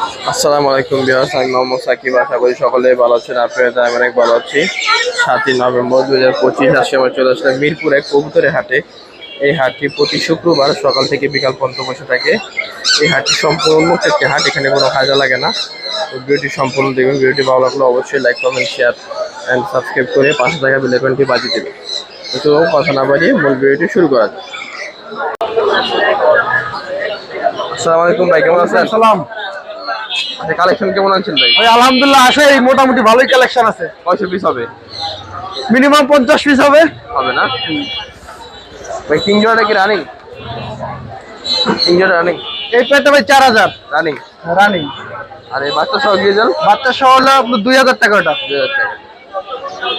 আসসালামু আলাইকুম বিয়াস আমি মোহাম্মদ সাকিব। আশা করি সকলে ভালো আছেন আপনারা আমি অনেক ভালো আছি। সাতই নভেম্বর দু হাজার পঁচিশ আসে আমরা চলে আসলাম মিরপুর এক কবুতরের হাটে। এই হাটটি প্রতি শুক্রবার সকাল থেকে বিকাল পর্যন্ত বসে থাকে। এই হাটটি সম্পূর্ণ একটি হাট, এখানে কোনো হাজা লাগে না। তো ভিডিওটি সম্পূর্ণ দেখবেন, ভিডিওটি ভালো লাগলে অবশ্যই like comment share and subscribe করে পাশে থাকা বেলেকনটি বাজিয়ে দেবে তো কথা না বাড়িয়ে মূল ভিডিওটি শুরু করা যাক। আসসালামু আলাইকুম ভাই, কেমন আছেন? সালাম কালেকশন কেমন আছেন ভাই? ভাই আলহামদুলিল্লাহ আসে এই মোটামুটি ভালোই কালেকশন আছে। কয়শো পিস হবে। মিনিমাম পঞ্চাশ পিস হবে। হবে না? ভাই জোড়াটা কি রানিং জোড়া রানিং এই প্লেটটা ভাই চার হাজার। রানিং রানিং আর এই বাচ্চা সহ দিয়ে যান। বাচ্চা সহ হলে আপনার দুই হাজার টাকা ওটা। দুই হাজার টাকা।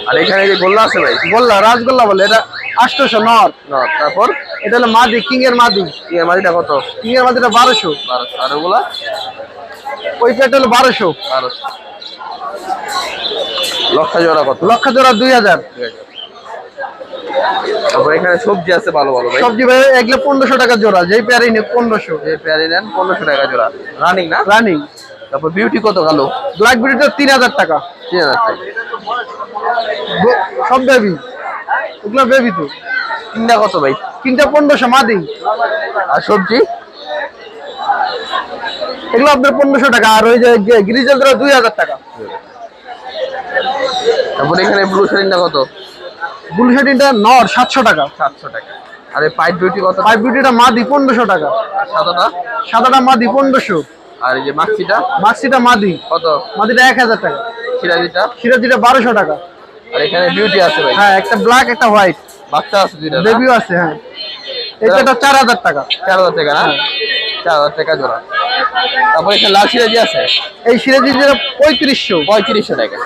আর এখানে যে গোল্লা আছে ভাই? গোল্লা রাজগোল্লা বলে এটা আটশোশো নর। না তারপর? এটা হলো মাদি কিং এর মাদি। ইয়ে মাটিটা কত? কিং এর মাদিটা বারোশো। বারোশো। আর ওগুলা? ওই প্লেট হলো বারোশো। বারোশো। লক্ষা জোড়া কত? লক্ষ জোড়া দুই হাজার। তারপর এখানে সবজি আছে ভালো ভালো ভাই? সবজি ভাই এগুলো পনেরোশো টাকা জোড়া যেই পনেরোশো। পেয়ারি নেন পনেরোশো টাকা জোড়া। রানিং না? রানিং তারপর বিউটি কত ভালো? ব্ল্যাক বিউটিটা তিন হাজার টাকা। তিন হাজার টাকা। সব বেবি ওগুলো বেবি তো। তিনটা কত ভাই? তিনটা পনেরোশো মাদি। আর সবজি? এগুলো আপনার পনেরোশো টাকা আর ওই যে গ্রিজেল ধরো দুই হাজার টাকা। তারপর এখানে ব্লু শাড়িটা কত? ব্লু শার্টিনটা নর সাতশো টাকা। সাতশো টাকা। আর এই পাইপ বিউটি কত? পাইপ বিউটিটা মাদি পনেরোশো টাকা। সাদাটা? সাদাটা মাদি পনেরোশো। আর এই যে মাক্সিটা মাক্সিটা মাদি। কত? মাদিটা এক হাজার টাকা। সিরাজিটা সিরাজিটা বারোশো টাকা। আর এখানে বিউটি আছে ভাই। হ্যাঁ একটা ব্ল্যাক একটা হোয়াইট বাচ্চা আছে দুইটা বেবিও আছে হ্যাঁ। এটা চার হাজার টাকা। চার হাজার টাকা না চার হাজার টাকা জোড়া। তারপর এখানে লাল সিরাজি আছে? এই সিরাজি যেটা পঁয়ত্রিশশো। পঁয়ত্রিশশো টাকা।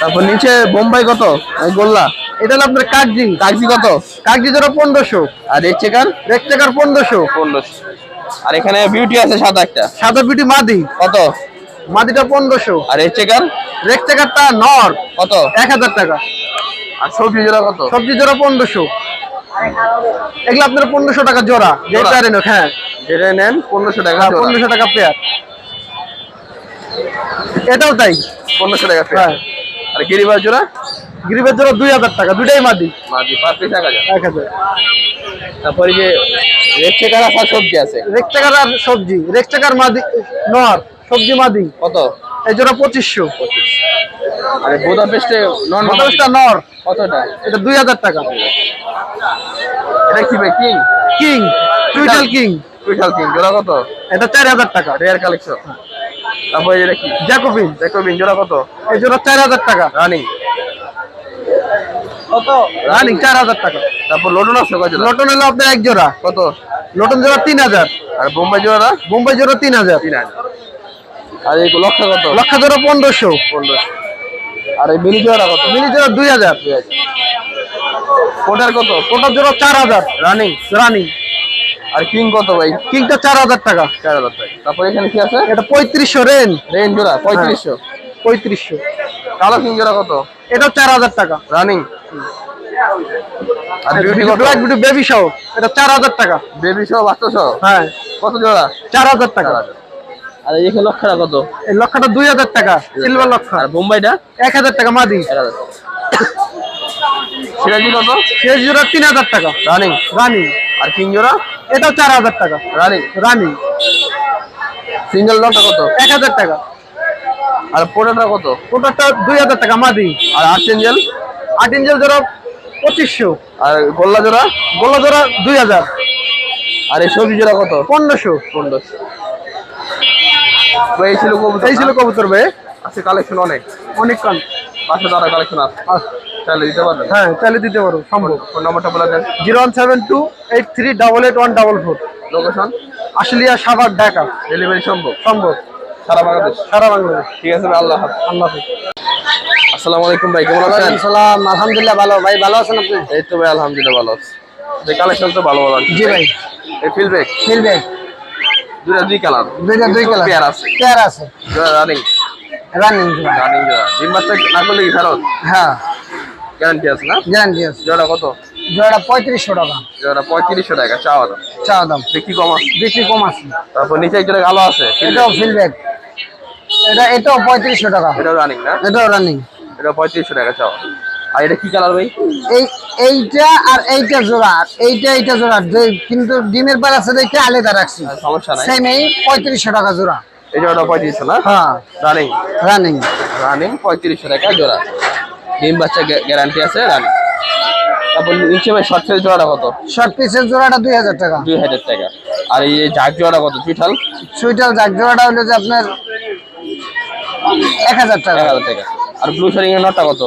তারপর নিচে বোম্বাই কত? এই গোল্লা। এটা হলো আপনার কাগজি। কাগজি কত? কাগজি যেটা পনেরোশো। আর রেড চেকার? রেড টাকার পনেরোশো। পনেরোশো। আর এখানে বিউটি আছে সাদা একটা। সাদা বিউটি মাদি। কত? মাদিটা পনেরোশো। আর রেড চেকার? রেড টাকারটা নর। কত? এক হাজার টাকা। আর সবজি জোড়া কত? সবজি জোড়া পনেরোশো। এগুলো আপনার পনেরোশো টাকা জোড়া। যে জোড়া? পেয়ারে নোক হ্যাঁ। যেটা নেন পনেরোশো টাকা জোড়া। পনেরোশো টাকা পেয়ার। এটাও তাই? পনেরোশো টাকা পেয়ার। হ্যাঁ। আর গিরিবার জোড়া? গ্রিপের জোড়া দুই হাজার টাকা দুটাই মাদি। মাদি পার পিস এক হাজার। এক হাজার। তারপরে যে রেড চেকার আর সবজি আছে? রেক টাকার আর সবজি রেক টাকার মাদি নর সবজি মাদি। কত? এই জোড়া পঁচিশশো। আর বোদা পেস্টে নন পঞ্চাশটা নর। কতটা? এটা দুই হাজার টাকা। এটা কি ভাই কিং? কিং টুইটাল কিং। স্পেশাল কিং জোড়া কত? এটা চার হাজার টাকা। Rare collection. তারপরে এটা কি? জ্যাকোবিন। দেখো বিন জোড়া কত? এই জোড়া চার হাজার টাকা। রানিং। কত? রানিং চার হাজার টাকা। তারপর লোটন আছে কত লটন হলো আপনার এক জোড়া। কত? লটন জোড়া তিন হাজার। আর বোম্বাই জোড়া? বোম্বাই জোড়া তিন হাজার। তিন হাজার। আর এই লক্ষ কত? লক্ষ জোড়া পনেরোশো। পনেরোশো। আর এই মিনি জোড়া কত? মিনি জোড়া দুই হাজার। কোটার কত? ওটার জোড়া চার হাজার। রানিং? রানিং। আর কিং কত ভাই? কিংটা চার হাজার টাকা। চার হাজার টাকা। তারপর এখানে কি আছে? এটা পঁয়ত্রিশশো রেন। রেঞ্জ জোড়া পঁয়ত্রিশশো। পঁয়ত্রিশশো। কালো কিং জোড়া কত? এটাও চার হাজার টাকা। রানিং। আর বিউটি কত? বিউটি বেবি সহ এটা চার হাজার টাকা। বেবি সহ বাচ্চা সহ হ্যাঁ। কত জোড়া? চার হাজার টাকা। আর এই লক্ষাটা কত? এই লক্ষাটা 2000 টাকা সিলভার লক্ষা। আর বোম্বাইটা? 1000 টাকা মাদি। 1000 সিরাজি কত? সিরাজি জোড়া 3000 টাকা। রানিং। রানিং। আর কিং জোড়া? এটাও 4000 টাকা। রানিং। রানিং। সিঙ্গেল লক্ষা কত? 1000 টাকা। আর পোটাটা কত? পোটাটা 2000 টাকা মাদি। আর আট এঞ্জেল? আট এঞ্জেল জোড়া 2500 আর গোল্লা জোড়া? গোল্লা জোড়া 2000 আর এই সবজি জোড়া কত? 1500 1500 এই ছিল কবুতর এই ছিল হ্যাঁ? কবুতর ভাই। আচ্ছা, আছে কালেকশন অনেক। অনেক কাল পাশে দ্বারা কালেকশন আছে। তাহলে দিতে পারবেন? হ্যাঁ তাহলে দিতে পারো সম্ভব। ফোন নম্বরটা বলে দেন। Zero one seven two eight three double eight one double four. Location Ashulia Savar Dhaka. Delivery সম্ভব? সম্ভব। সারা বাংলাদেশ? সারা বাংলাদেশ। ঠিক আছে ভাই আল্লাহ আল্লাহ আসসালামু আলাইকুম ভাই কেমন আছেন? সালাম আলহামদুলিল্লাহ ভালো। ভাই ভালো আছেন আপনি? এই তো ভাই আলহামদুলিল্লাহ ভালো আছি। কালেকশন তো ভালো ভালো জি ভাই। এই ফিলব্যাক ফিলব্যাক দুইটা দুই কালার। দুইটা দুই কালার। পেয়ার আছে। পেয়ার আছে। রানিং রানিং রানিং ডিম বাচ্চা না করলে কি ফেরত? হ্যাঁ। গ্যারান্টি আছে না? গ্যারান্টি আছে। জোড়া কত? জোড়া পঁয়ত্রিশশো টাকা। জোড়া পঁয়ত্রিশশো টাকা চাওয়া দাম। চা দাম। বিক্রি কম আছে? বেশি কম আছে। তারপর নিচে একজনে কালো আছে এটাও ফিলব্যাক এটা এটাও পঁয়ত্রিশশো টাকা। এটা রানিং না? এটাও রানিং এটা পঁয়ত্রিশশো টাকা চাও আর এটা কি কালার ভাই? এই এইটা আর এইটা জোড়া। এইটা এইটা জোড়া। কিন্তু ডিমের পাল আছে দেখে আলাদা রাখছি। সমস্যা নাই। সেম এই পঁয়ত্রিশশো টাকা জোড়া। এটা ওটা পঁয়ত্রিশশো না? হ্যাঁ। রানিং রানিং রানিং পঁয়ত্রিশশো টাকা জোড়া। ডিম বাচ্চা গ্যারান্টি আছে রানিং তারপর নিচে ভাই শর্ট সাইজ জোড়াটা কত? শর্ট পিসের জোড়াটা দুই হাজার টাকা। দুই হাজার টাকা। আর এই জাগ জোড়াটা কত? চুইঠাল সুইটাল জাক জোড়াটা হলো যে আপনার এক হাজার টাকা। এক হাজার টাকা। আর ব্লু শারিং এর নটটা কত?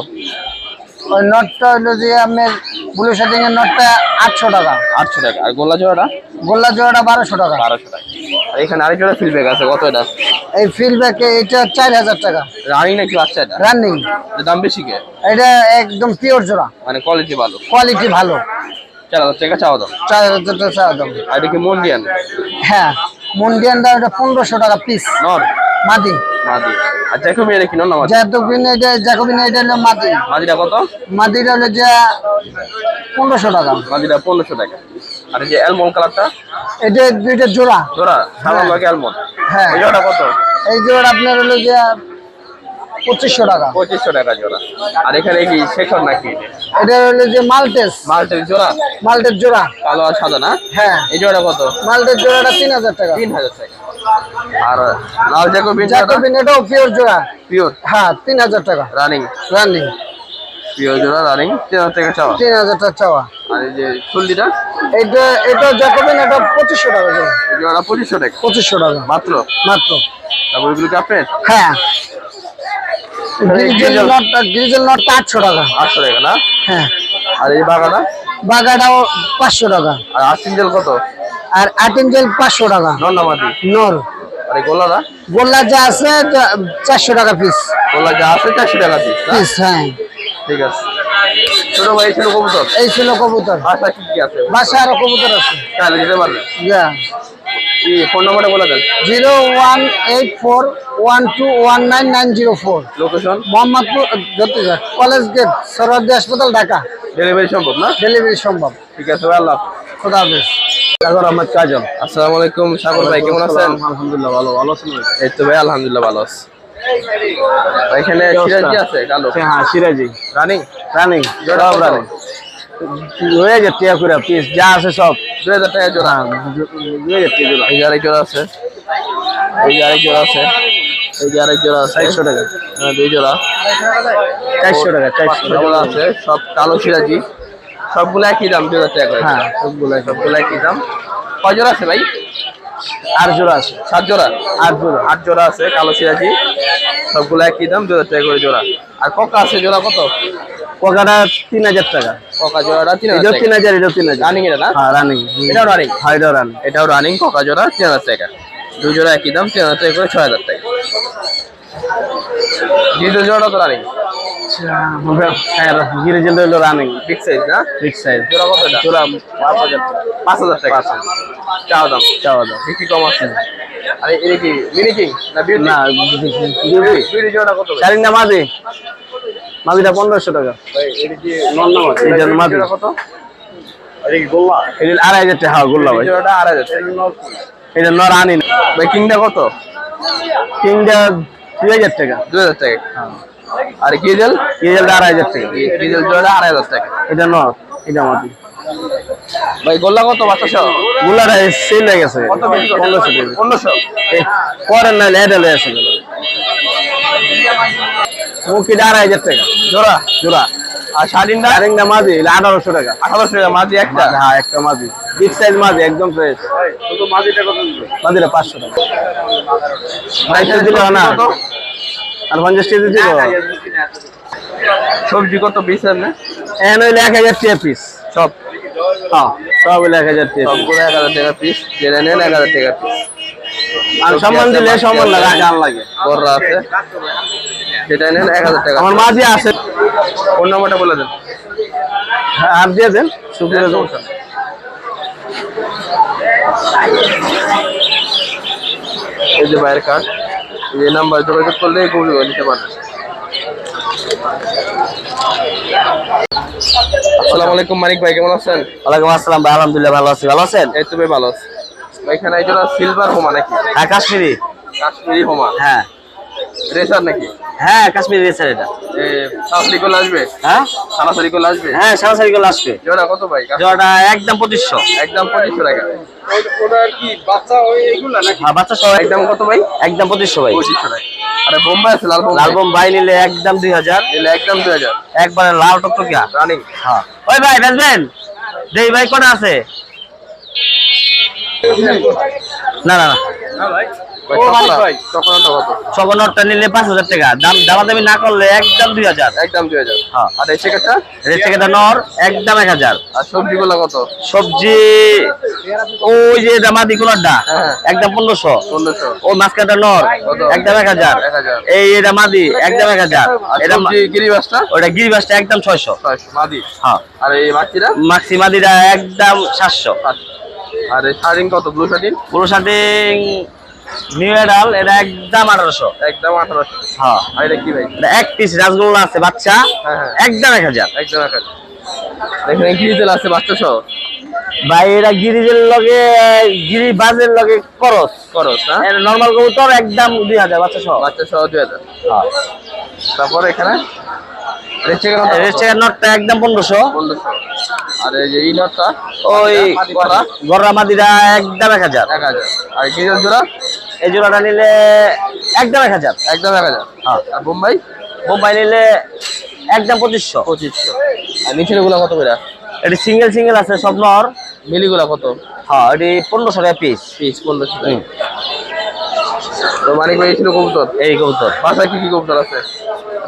ওই নটটা হলো যে আপনার ব্লু শার্টিং এর নটটা আটশো টাকা। আটশো টাকা। আর গোল্লা জোড়াটা? গোল্লা জোড়াটা বারোশো টাকা। বারোশো টাকা। আর এখানে আরেক জোড়া ফিল্ড ব্যাগ আছে কত এটা? এই ফিল্ডব্যাকে এটা চার হাজার টাকা। রানিং নাকি বাচ্চা এটা? রানিং দাম বেশি কে? এটা একদম পিওর জোড়া। মানে কোয়ালিটি ভালো। কোয়ালিটি ভালো। চার হাজার টাকা চাওয়া দাম। চার হাজার টাকা চাওয়া দাম। আর এটা কি মন্ডিয়ান হ্যাঁ মুন্ডিয়ানটা এটা পনেরোশো টাকা পিস নর মাদি। মাদি। আর জ্যাকোবি এটা কি নর না মাদি? জ্যাকবিন এটা জ্যাকবিন এটা হলো মাদি। মাদিটা কত? মাদিটা হলো যে পনেরোশো টাকা। মাদিটা পনেরোশো টাকা। আর এই যে অ্যালমন্ড কালারটা এটা দুইটা জোড়া। জোড়া? সাদা লাগে অ্যালমন্ড হ্যাঁ। এই জোড়াটা কত? এই জোড়া আপনার হলো যে পঁচিশশো টাকা। পঁচিশশো টাকা জোড়া। আর এখানে কি শেখর নাকি? এটা হলো যে মালটেস। মাল্টের জোড়া? মালটের জোড়া। কালো আর সাদা না? হ্যাঁ। এই জোড়া কত? মালটের জোড়াটা তিন হাজার টাকা। তিন হাজার টাকা। আর লাল জ্যাকোবি জ্যাকবিন এটাও পিওর জোড়া। পিওর হ্যাঁ তিন হাজার টাকা। রানিং রানিং পিওর জোড়া রানিং তিন হাজার টাকা চাওয়া। তিন হাজার টাকা চাওয়া। আর এই যে চল্লিটা? এটা এটা জ্যাকবিন এটা পঁচিশশো টাকা জোড়া। জোড়া পঁচিশশো টাকা। পঁচিশশো টাকা। মাত্র? মাত্র। তারপর এগুলো কি আপনার হ্যাঁ। গ্রিজেল নটটা গ্রিজেল নটটা আটশো টাকা। আটশো টাকা না? হ্যাঁ। আর এই বাগাটা? বাগাটাও পাঁচশো টাকা। আর আর্সিনজেল কত? আর আটেঞ্জেল পাঁচশো টাকা। নন্দামাদি নর। আর গোল্লা যা আছে চারশো টাকা পিস গোল্লা যা আছে চারশো টাকা পিস পিস হ্যাঁ। ঠিক আছে। ছোট ভাই ছিল কবুতর? এই ছিল কবুতর। বাসা কি কি আছে? বাসা আরও কবুতর আছে। তাহলে দিতে ফোন নম্বরটা বলে দেন। Zero one eight four one two one nine nine zero four. Location Mohammadpur college gate হাসপাতাল ঢাকা। ডেলিভারি সম্ভব না? ডেলিভারি সম্ভব। ঠিক আছে আল্লাহ খোদা হাফেজ। সাগর আহমদ কাজল। আসসালামু আলাইকুম সাগর ভাই কেমন আছেন? আলহামদুলিল্লাহ ভালো ভালো আছেন এই তো ভাই আলহামদুলিল্লাহ ভালো আছি। এখানে সিরাজি আছে কালো হ্যাঁ সিরাজি রানিং? রানিং সব রানিং। হয়ে যাচ্ছে টিয়া করে পিস যা আছে সব। দুই হাজার টাকা জোড়া। যাচ্ছে জোড়া এই আরেক জোড়া আছে। এই আরেক জোড়া আছে। এই যে আরেক জোড়া আছে। টাকা। হ্যাঁ, দুই জোড়া। চারশো টাকা চারশো পাঁচশো আছে? সব কালো সিরাজি সবগুলো একই দাম হাজার টাকা করে। হ্যাঁ। সবগুলো সবগুলো একই দাম। কয় জোড়া আছে ভাই? আর জোড়া আছে। সাত জোড়া? আট জোড়া। আট জোড়া আছে কালো সিরাজি। সবগুলো একই দাম হাজার টাকা করে জোড়া। আর ককা আছে জোড়া কত? পকাটা তিন হাজার টাকা। ককা জোড়াটা তিন হাজার তিন হাজার তিন হাজার। রানিং এটা না? হ্যাঁ রানিং এটাও রানিং হ্যাঁ এটাও রানিং এটাও রানিং ককা জোড়া তিন হাজার টাকা। দুই জোড়া একই দাম তিন হাজার টাকা করে ছয় হাজার টাকা। ডিজেল জোড়া তো রানিং হ্যাঁ হলো রানিং বিগ সাইজ না? বিগ সাইজ জোড়া কত জোড়া পাঁচ হাজার টাকা। পাঁচ হাজার টাকা। চাও দাম? চাওয়া দাও বিক্রি কম আছে আরে এটা কি মিনি কিং না বিউটি না বিউটি জোড়া কত ভাই? না মাঝে। মাঝিটা পনেরোশো টাকা। এটা কি এটা মাঝে? কত? এটা কি গোল্লা? এটা আড়াই হাজার টাকা হ্যাঁ গোল্লা ভাই। জোড়াটা আড়াই হাজার। এটা নর আনি না। ভাই কিংটা কত? কিংটা দুই হাজার টাকা। দুই হাজার টাকা। আর গিজেল? ডিজেলটা আড়াই হাজার টাকা। ডিজেল জোড়া আড়াই হাজার টাকা। এটা নর এটা মাটি ভাই গোল্লা কত বাচ্চা সহ গোল্লাটা সেল হয়ে গেছে। পনেরোশো পনেরোশো? এই না এটা লয়ে আছে মুখিটা আড়াই হাজার টাকা। জোড়া? জোড়া। আর মাঝি আঠারোশো টাকা। আঠারোশো টাকা মাঝি একটা? হ্যাঁ একটা মাঝি। বিগ সাইজ মাঝি একদম ফ্রেশ মাঝিটা কত মাঝিটা পাঁচশো টাকা। ভাই পঞ্চাশ না? আর পঞ্চাশ সবজি কত পিস না? এখন হইলে এক হাজার টাকা পিস সব? হ্যাঁ সব হইলে এক হাজার টাকা। সবগুলো এক হাজার টাকা পিস জেনে নেন এক হাজার টাকা পিস আর সম্মান দিলে সম্মান লাগে গান লাগে। বড়রা আছে। যেটা নেন এক হাজার টাকা আমার মাঝি আছে। ফোন নাম্বারটা বলে দেন। আর দিয়ে দেন শুক্রিয়া দেন। এই যে বাইরের কার্ড এই নাম্বার যোগাযোগ করলে কবি নিতে পারবেন আসসালামু আলাইকুম মানিক ভাই কেমন আছেন? ওয়ালাইকুম আসসালাম ভাই আলহামদুলিল্লাহ ভালো আছি ভালো আছেন? এই তো ভাই ভালো আছি। এখানে সিলভার হোমা নাকি? হ্যাঁ কাশ্মীরি। কাশ্মীরি হোমা? হ্যাঁ। রেসার নাকি? হ্যাঁ কাশ্মীরি রেসার এটা। সারাসারি করলে আসবে? হ্যাঁ? সারাসারি করলে আসবে? হ্যাঁ সারা সারি গুলো আসবে। জোড়া কত ভাই? একদম পঁচিশশো। একদম পঁচিশশো টাকা। ওটার কি বাচ্চা এইগুলা নাকি? বাচ্চা সহ একদম কত ভাই? একদম পঁচিশশো ভাই। পঁচিশশো টাকা আরে বোম্বাই আছে লাল বোম্বাই। লালবম নিলে একদম দুই হাজার। নিলে একদম দুই হাজার। একবারে লাল টকটকিয়া। রানিং। হ্যাঁ। ওই ভাই বেচবেন? দেই ভাই কোনা আছে? না না। না ভাই। সবনরটা নিলে পাঁচ হাজার টাকা। দাম দামাদামি না করলে একদম দুই হাজার। একদম দুই হাজার। হ্যাঁ। আর এই নর একদম এক হাজার। আর সবজিগুলো কত? সবজি ওই যে দামাদি কোনটা হ্যাঁ। একদম পনেরোশো। পনেরোশো। ওই মাঝখানটা নর একদম এক হাজার। এই এটা মাদি একদম এক হাজার। এটা গিরিবাসটা? ওটা গিরিবাসটা একদম ছয়শো। মাদি। হ্যাঁ। আর এই মাছিরা মাক্সি মাদিটা একদম সাতশো। আর এই কত? ব্লু শাড়িং পুরো সাথে নিউ এডাল এটা একদম আঠারোশো। একদম আঠারোশো। হ্যাঁ। আর এটা কি ভাই? এটা এক পিস রাসগোল্লা আছে বাচ্চা। হ্যাঁ, হ্যাঁ। একদম এক হাজার। একদম এক হাজার। আর এখানে আছে বাচ্চা সহ ভাই এটা গিরিজের লগে গিরি বাজের লগে করস। খরচ হ্যাঁ? নর্মাল কবুতর একদম দুই হাজার বাচ্চা সহ বাচ্চা সহ দুই হাজার। তারপর এখানে? নটটা একদম পনেরোশো। আর এই যে এই নটটা? ওই মাদিরা একদম এক হাজার। এক হাজার। আর জোড়া? এই জোড়াটা নিলে একদম এক হাজার। একদম এক হাজার। হ্যাঁ। আর বোম্বাই? বোম্বাই নিলে একদম পঁচিশশো। পঁচিশশো। আর নিচেরগুলা কত করে? এটি সিঙ্গেল সিঙ্গেল আছে সব নর। মিলিগুলা কত? হ্যাঁ এটি পনেরোশো টাকা পিস পিস পনেরোশো টাকা। তো মানিক ভাই ছিল কবুতর? এই কবুতর। বাসায় কি কি কবুতর আছে?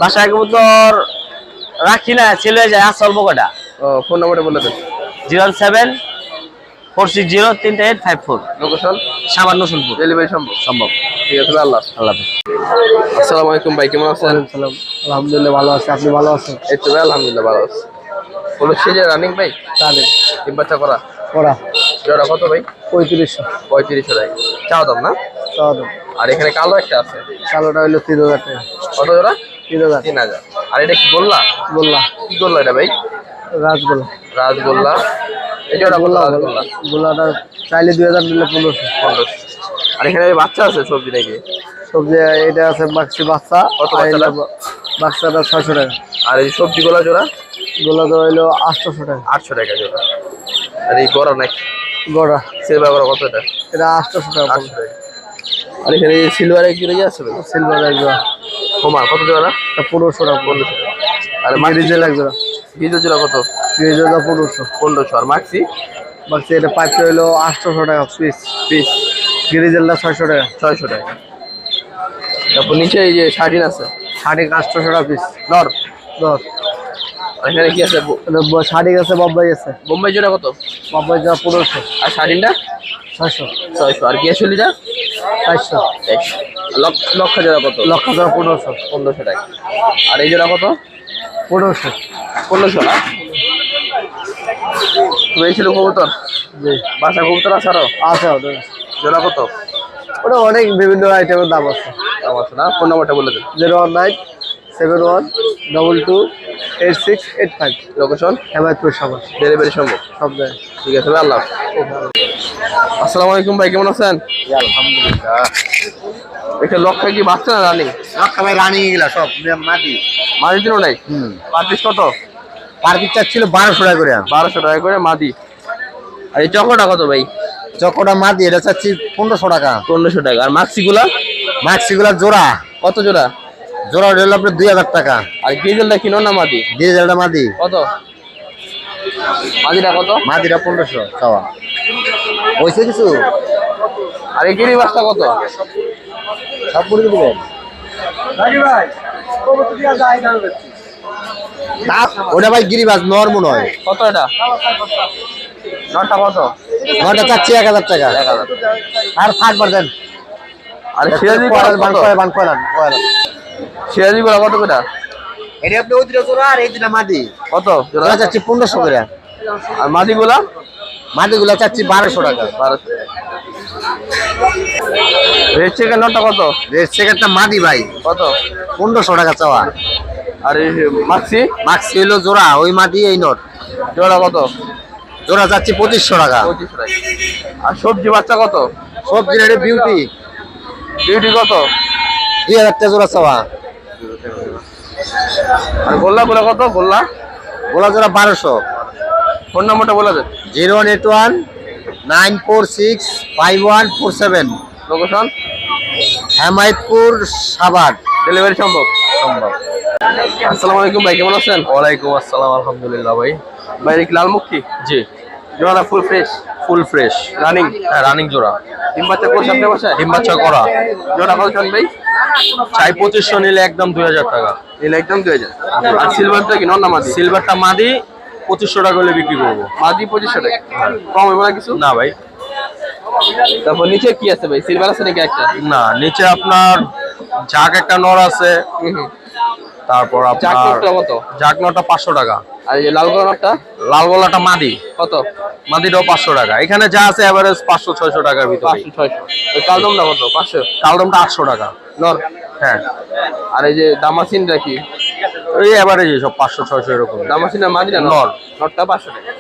বাসায় কবুতর রাখি না ছেলে যায় আসল বকটা ও ফোন নাম্বারটা বলে দেন। Zero seven four six zero তিনটে এইট ফাইভ ফোর। লোকেশন? সামান্য নসুলপুর ডেলিভারি সম্ভব। সম্ভব। ঠিক আছে আল্লাহ আল্লাহ। আসসালামু আলাইকুম ভাই কেমন আছেন? আলহামদুলিল্লাহ ভালো আছে। আপনি ভালো আছেন? এই তো ভাই আলহামদুলিল্লাহ ভালো আছি। হলো সে যে রানিং ভাই? তাহলে। তিন বাচ্চা করা? করা। জোড়া কত ভাই? পঁয়ত্রিশশো। পঁয়ত্রিশশো টাকা চাও দাম না? চৌদ্দ আর এখানে কালো একটা আছে। কালোটা হইল তিন হাজার টাকা। কত জোড়া? তিন হাজার। আর এটা কি গোল্লা? গোল্লা। কি গোল্লা এটা ভাই? রাজগোল্লা। রাজগোল্লা। এই জোড়া গোল্লা গোল্লাটা চাইলে দুই হাজার নিলে পনেরোশো। পনেরোশো। আর এখানে বাচ্চা আছে সবজি নাকি? সবজি এটা আছে বাক্সি বাচ্চা। কত বাচ্চাটা? ছয়শো টাকা। আর এই সবজি গোলা জোড়া? গোল্লাটা হইল আটশোশো টাকা। আটশো টাকা জোড়া। আর এই গড়া নাকি? গড়া। সিলভার গড়া কত এটা? এটা আটশোশো টাকা আটশো টাকা। আর এখানে সিলভার এক জোড়া আছে সিলভার এক জোড়া হোমা কত জোড়া পনেরোশো টাকা পনেরোশো। আর মাক্সি ডিজেল এক জোড়া ডিজেল জোড়া কত? ডিজেলটা পনেরোশো। পনেরোশো। আর মাক্সি বাক্সি এটা পাইপটা হইল আটশোশো টাকা পিস পিস গ্রিজেলটা ছয়শো টাকা। ছয়শো টাকা। তারপর নিচে এই যে শার্টিন আছে। শাড়ি আটশোশো টাকা পিস নর দশ আর এখানে কি আছে? শাড়ি আছে বব্বাই আছে। বোম্বাই জোড়া কত? বব্বাই যা পনেরোশো। আর শার্টিনটা ছয়শো। ছয়শো। আর গিয়াশলিটা চারশো লক্ষ লক্ষ জোড়া কত? লক্ষ টাকা পনেরোশো। পনেরোশো টাকা। আর এই জোড়া কত? পনেরোশো। পনেরোশো না? তো এই ছিল কবুতর? জি। বাসা কবুতর আছে আরও? আছে জোড়া কত? ওটা অনেক বিভিন্ন আইটেমের দাম আছে। দাম আছে না? ফোন নাম্বারটা বলে দেন। Zero one nine seven one double two eight six eight five. Location Hemayetpur সমাজ ডেলিভারি সম্ভব। সব জায়গায়। ঠিক আছে আল্লাহ আসসালামু আলাইকুম ভাই কেমন আছেন? আলহামদুলিল্লাহ। এখানে লক্ষ কি বাচ্চা না রানিং? লক্ষ্য ভাই রানিং এগুলা সব মাটি। মাদি দিনও নাই? হুম। পার পিস কত? পার ছিল বারোশো টাকা করে। বারোশো টাকা করে মাদি আর এই চকোটা কত ভাই? যতটা মাটি এটা চাচ্ছি পনেরোশো টাকা। পনেরোশো টাকা। আর মাক্সিগুলা? মাক্সিগুলা জোড়া। কত জোড়া? জোড়া হলো আপনার দুই হাজার টাকা। আর গিজেলটা কিনো না মাদি ডিজেলটা মাদি কত? মাদিটা কত? মাদিটা পনেরোশো চাওয়া। হয়েছে কিছু? আর এই গিরি বাসটা কত সব করে দেবেন ওটা ভাই গিরিবাজ নর্ম নয়। কত এটা? নটা কত? নটা চাচ্ছি এক হাজার টাকা। এক হাজার। আর থাকবার দেন। আর সিরাজি বান কয়লান কয়লান সিরাজি গুলা কত করে? এটা আপনি ওই দুটা জোড়া আর এই দুটা মাদি। কত? জোড়া? চাচ্ছি পনেরোশো করে। আর মাদি গুলা মাদিগুলো চাচ্ছি বারোশো টাকা। বারোশো। রেড চিকেন নটা কত? রেড সেকেন্ডটা মাদি ভাই। কত? পনেরোশো টাকা চাওয়া। আর মাক্সি? মাক্সি হইল জোড়া ওই মাদি এই নোট। জোড়া কত? জোড়া চাচ্ছি পঁচিশশো টাকা। পঁচিশশো টাকা। আর সবজি বাচ্চা কত? সবজি বিউটি বিউটি কত? দুই হাজার টাকা জোড়া চাওয়া। আর গোল্লা গোলা কত? গোল্লা? গোলা জোড়া বারোশো। ফোন নাম্বারটা বলে দেন zero one eight one nine four six five one four seven. Location? Hemayetpur Savar. Delivery সম্ভব? সম্ভব। আসসালামু আলাইকুম ভাই কেমন আছেন? ওয়ালাইকুম আসসালাম আলহামদুলিল্লাহ ভাই। ভাই লালমুখী জি। জোড়া full fresh. Full fresh. Running? হ্যাঁ রানিং জোড়া। ডিম বাচ্চা করছে আপনার বাসায় ডিম বাচ্চা করা। জোড়া কত ভাই? চাই পঁচিশশো নিলে একদম দুই হাজার টাকা। নিলে একদম দুই হাজার। আর সিলভারটা কি? নন মাদি? সিলভারটা মাদি পঁচিশশো টাকা হলে বিক্রি করব। মাদি পঁচিশশো টাকা। কম হবে না কিছু? না ভাই। তারপর নিচে কি আছে ভাই? সিলভার আছে নাকি একটা? না নিচে আপনার জাক একটা নর আছে। তারপর আপনার কত? জাক পাঁচশো টাকা। আর এই লাল লাল গলাটা মাদি। কত? মাদিটাও পাঁচশো টাকা। এখানে যা আছে এভারেজ পাঁচশো ছয়শো টাকার ভিতরে। পাঁচশো ছয়শো। ওই কালদমটা কত? পাঁচশো? কালদমটা আটশো টাকা। নর? হ্যাঁ। আর এই যে দামাসিনটা কি? ওই এভারেজ সব পাঁচশো ছয়শো এরকম। দামাসিনা মাদি না নর। নর। নরটা পাঁচশো টাকা।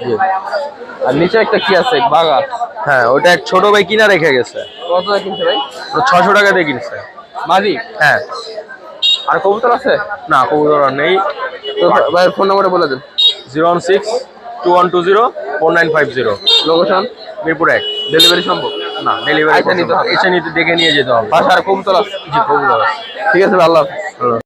আর নিচে একটা কি আছে? বাগা হ্যাঁ ওটা এক ছোট ভাই কিনা রেখে গেছে। কত টাকা কিনছে ভাই? ছয়শো টাকা দিয়ে কিনছে। মাদি? হ্যাঁ। আর কবুতর আছে? না কবুতর আর নেই। তো ভাই ফোন নাম্বারটা বলে দেন। Zero one six two one two zero four nine five zero. Location? Mirpur এক। ডেলিভারি সম্ভব? না ডেলিভারি আচ্ছা, নিতে হবে। এসে নিতে দেখে নিয়ে যেতে হবে। বাসা আর কবুতর আছে? জি কবুতর ঠিক আছে আল্লাহ